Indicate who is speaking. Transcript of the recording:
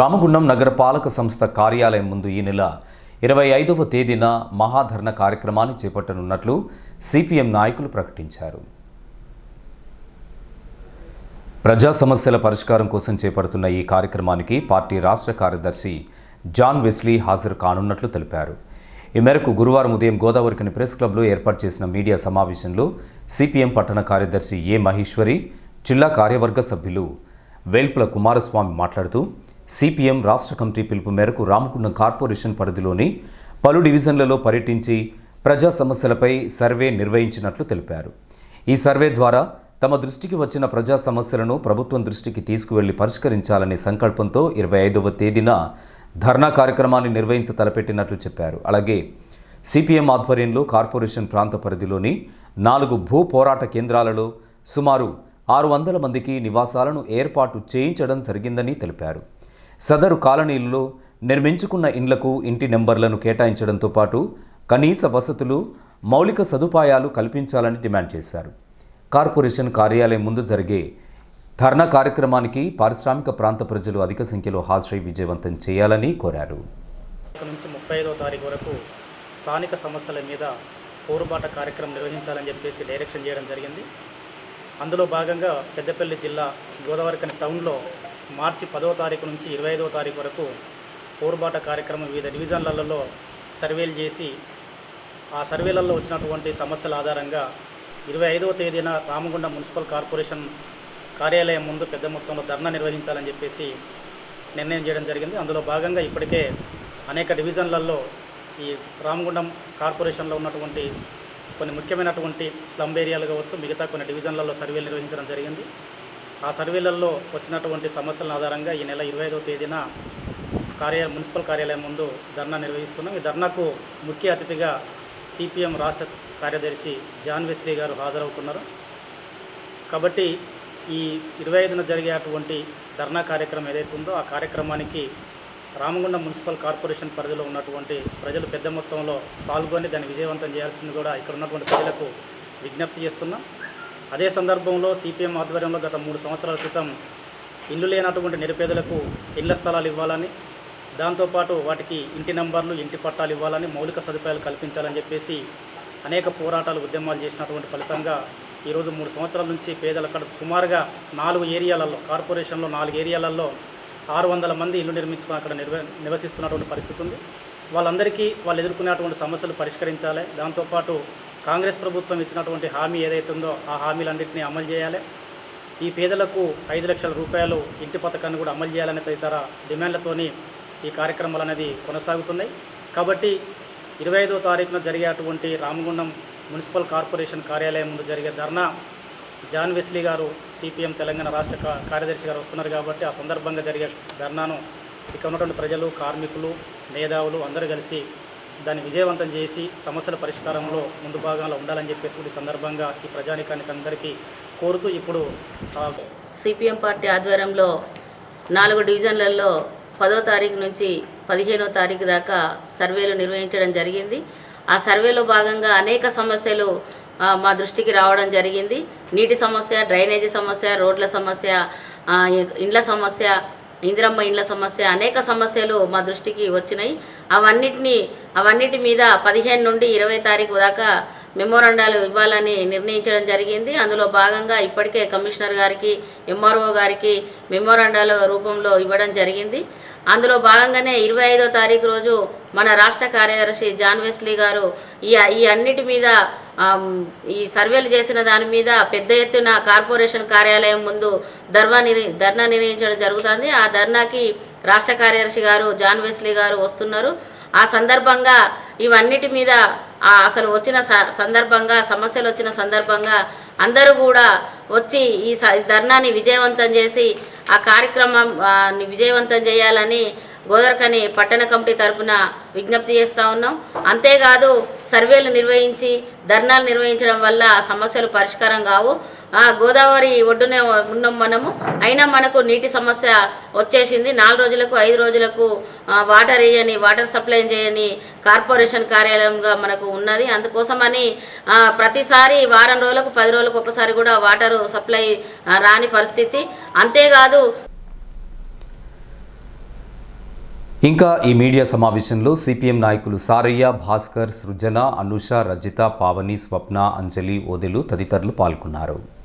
Speaker 1: రామగుండం నగరపాలక సంస్థ కార్యాలయం ముందు ఈ నెల ఇరవై ఐదవ తేదీన మహాధరణ కార్యక్రమాన్ని చేపట్టనున్నట్లు సిపిఎం నాయకులు ప్రకటించారు. ప్రజా సమస్యల పరిష్కారం కోసం చేపడుతున్న ఈ కార్యక్రమానికి పార్టీ రాష్ట్ర కార్యదర్శి జాన్ వెస్లీ హాజరు కానున్నట్లు తెలిపారు. ఈ మేరకు గురువారం ఉదయం గోదావరికని ప్రెస్ క్లబ్లో ఏర్పాటు చేసిన మీడియా సమావేశంలో సిపిఎం పట్టణ కార్యదర్శి ఏ మహేశ్వరి జిల్లా కార్యవర్గ సభ్యులు వేల్పుల కుమారస్వామి మాట్లాడుతూ సిపిఎం రాష్ట్ర కమిటీ పిలుపు మేరకు రామకుండం కార్పొరేషన్ పరిధిలోని పలు డివిజన్లలో పర్యటించి ప్రజా సమస్యలపై సర్వే నిర్వహించినట్లు తెలిపారు. ఈ సర్వే ద్వారా తమ దృష్టికి వచ్చిన ప్రజా సమస్యలను ప్రభుత్వం దృష్టికి తీసుకువెళ్ళి పరిష్కరించాలనే సంకల్పంతో ఇరవై ఐదవ తేదీన ధర్నా కార్యక్రమాన్ని నిర్వహించ తలపెట్టినట్లు చెప్పారు. అలాగే సిపిఎం ఆధ్వర్యంలో కార్పొరేషన్ ప్రాంత పరిధిలోని నాలుగు భూ పోరాట కేంద్రాలలో సుమారు ఆరు వందల మందికి నివాసాలను ఏర్పాటు చేయించడం జరిగిందని తెలిపారు. సదరు కాలనీల్లో నిర్మించుకున్న ఇండ్లకు ఇంటి నెంబర్లను కేటాయించడంతో పాటు కనీస వసతులు మౌలిక సదుపాయాలు కల్పించాలని డిమాండ్ చేశారు. కార్పొరేషన్ కార్యాలయం ముందు జరిగే ధర్నా కార్యక్రమానికి పారిశ్రామిక ప్రాంత ప్రజలు అధిక సంఖ్యలో హాజరై విజయవంతం చేయాలని కోరారు.
Speaker 2: నుంచి ముప్పై ఐదవ తారీఖు వరకు స్థానిక సమస్యల మీద పోరుబాట కార్యక్రమం నిర్వహించాలని చెప్పేసి డైరెక్షన్ చేయడం జరిగింది. అందులో భాగంగా పెద్దపల్లి జిల్లా గోదావరికని టౌన్లో మార్చి పదవ తారీఖు నుంచి ఇరవై ఐదవ తారీఖు వరకు పోరుబాట కార్యక్రమం వివిధ డివిజన్లలో సర్వేలు చేసి ఆ సర్వేలలో వచ్చినటువంటి సమస్యల ఆధారంగా ఇరవై ఐదవ తేదీన రామగుండ మున్సిపల్ కార్పొరేషన్ కార్యాలయం ముందు పెద్ద మొత్తంలో ధర్నా నిర్వహించాలని చెప్పేసి నిర్ణయం చేయడం జరిగింది. అందులో భాగంగా ఇప్పటికే అనేక డివిజన్లలో ఈ రామగుండం కార్పొరేషన్లో ఉన్నటువంటి కొన్ని ముఖ్యమైనటువంటి స్లమ్ ఏరియాలు కావచ్చు మిగతా కొన్ని డివిజన్లలో సర్వేలు నిర్వహించడం జరిగింది. ఆ సర్వేలలో వచ్చినటువంటి సమస్యల ఆధారంగా ఈ నెల ఇరవై ఐదవ తేదీన కార్య మున్సిపల్ కార్యాలయం ముందు ధర్నా నిర్వహిస్తున్నాం. ఈ ధర్నాకు ముఖ్య అతిథిగా సిపిఎం రాష్ట్ర కార్యదర్శి జాన్ గారు హాజరవుతున్నారు. కాబట్టి ఈ ఇరవై ఐదున జరిగేటువంటి ధర్నా కార్యక్రమం ఏదైతే ఉందో ఆ కార్యక్రమానికి రామగుండం మున్సిపల్ కార్పొరేషన్ పరిధిలో ఉన్నటువంటి ప్రజలు పెద్ద మొత్తంలో పాల్గొని దాన్ని విజయవంతం చేయాల్సింది కూడా ఇక్కడ ఉన్నటువంటి ప్రజలకు విజ్ఞప్తి చేస్తున్నాం. అదే సందర్భంలో సిపిఎం ఆధ్వర్యంలో గత మూడు సంవత్సరాల క్రితం ఇల్లు లేనటువంటి నిరుపేదలకు ఇళ్ళ స్థలాలు ఇవ్వాలని దాంతోపాటు వాటికి ఇంటి నంబర్లు ఇంటి పట్టాలు ఇవ్వాలని మౌలిక సదుపాయాలు కల్పించాలని చెప్పేసి అనేక పోరాటాలు ఉద్యమాలు చేసినటువంటి ఫలితంగా ఈరోజు మూడు సంవత్సరాల నుంచి పేదల అక్కడ సుమారుగా నాలుగు ఏరియాలలో కార్పొరేషన్లో నాలుగు ఏరియాలలో ఆరు వందల మంది ఇల్లు నిర్మించుకొని అక్కడ నిర్వ నివసిస్తున్నటువంటి పరిస్థితి ఉంది. వాళ్ళందరికీ వాళ్ళు ఎదుర్కొనేటువంటి సమస్యలు పరిష్కరించాలి. దాంతోపాటు కాంగ్రెస్ ప్రభుత్వం ఇచ్చినటువంటి హామీ ఏదైతే ఉందో ఆ హామీలన్నింటినీ అమలు చేయాలి. ఈ పేదలకు ఐదు లక్షల రూపాయలు ఇంటి పథకాన్ని కూడా అమలు చేయాలనే తదితర డిమాండ్లతోని ఈ కార్యక్రమాలు అనేది కొనసాగుతున్నాయి. కాబట్టి ఇరవై ఐదో తారీఖున జరిగేటువంటి రామగుండం మున్సిపల్ కార్పొరేషన్ కార్యాలయం ముందు జరిగే ధర్నా జాన్ వెస్లీ గారు సిపిఎం తెలంగాణ రాష్ట్ర కార్యదర్శి గారు వస్తున్నారు కాబట్టి ఆ సందర్భంగా జరిగే ధర్నాను ఇక్కడ ఉన్నటువంటి ప్రజలు కార్మికులు మేధావులు అందరూ కలిసి దాన్ని విజయవంతం చేసి సమస్యల పరిష్కారంలో ముందు భాగంలో ఉండాలని చెప్పేసి ఈ సందర్భంగా ఈ ప్రజానికానికి అందరికీ కోరుతూ ఇప్పుడు
Speaker 3: సిపిఎం పార్టీ ఆధ్వర్యంలో నాలుగు డివిజన్లలో పదో తారీఖు నుంచి పదిహేనో తారీఖు దాకా సర్వేలు నిర్వహించడం జరిగింది. ఆ సర్వేలో భాగంగా అనేక సమస్యలు మా దృష్టికి రావడం జరిగింది. నీటి సమస్య డ్రైనేజీ సమస్య రోడ్ల సమస్య ఇండ్ల సమస్య ఇందిరమ్మ ఇండ్ల సమస్య అనేక సమస్యలు మా దృష్టికి వచ్చినాయి. అవన్నిటిని అవన్నిటి మీద పదిహేను నుండి ఇరవై తారీఖు దాకా మెమోరండాలు ఇవ్వాలని నిర్ణయించడం జరిగింది. అందులో భాగంగా ఇప్పటికే కమిషనర్ గారికి ఎంఆర్ఓ గారికి మెమోరండాల రూపంలో ఇవ్వడం జరిగింది. అందులో భాగంగానే ఇరవై ఐదో తారీఖు రోజు మన రాష్ట్ర కార్యదర్శి జాన్ వెస్లీ గారు ఈ ఈ అన్నిటి మీద ఈ సర్వేలు చేసిన దాని మీద పెద్ద ఎత్తున కార్పొరేషన్ కార్యాలయం ముందు ధర్వా నిర్వ ధర్నా నిర్వహించడం జరుగుతుంది. ఆ ధర్నాకి రాష్ట్ర కార్యదర్శి గారు జాన్ వెస్లీ గారు వస్తున్నారు. ఆ సందర్భంగా ఇవన్నిటి మీద అసలు వచ్చిన స- సందర్భంగా సమస్యలు వచ్చిన సందర్భంగా అందరూ కూడా వచ్చి ఈ స- ఈ ధర్నాని విజయవంతం చేసి ఆ కార్యక్రమం విజయవంతం చేయాలని గోదరకని పట్టణ కమిటీ తరఫున విజ్ఞప్తి చేస్తూ ఉన్నాం. అంతేకాదు సర్వేలు నిర్వహించి ధర్నాలు నిర్వహించడం వల్ల సమస్యలు పరిష్కారం కావు. ఆ, గోదావరి ఒడ్డునే ఉన్నాం మనము. అయినా మనకు నీటి సమస్య వచ్చేసింది. నాలుగు రోజులకు ఐదు రోజులకు వాటర్ వేయని వాటర్ సప్లై చేయని కార్పొరేషన్ కార్యాలయంగా మనకు ఉన్నది. అందుకోసమని ప్రతిసారి వారం రోజులకు పది రోజులకు ఒకసారి కూడా వాటర్ సప్లై రాని పరిస్థితి. అంతేకాదు
Speaker 1: ఇంకా ఈ మీడియా సమావేశంలో సిపిఎం నాయకులు సారయ్య భాస్కర్ సృజన అనుష రజిత పావని స్వప్న అంజలి ఓదెలు తదితరులు పాల్గొన్నారు.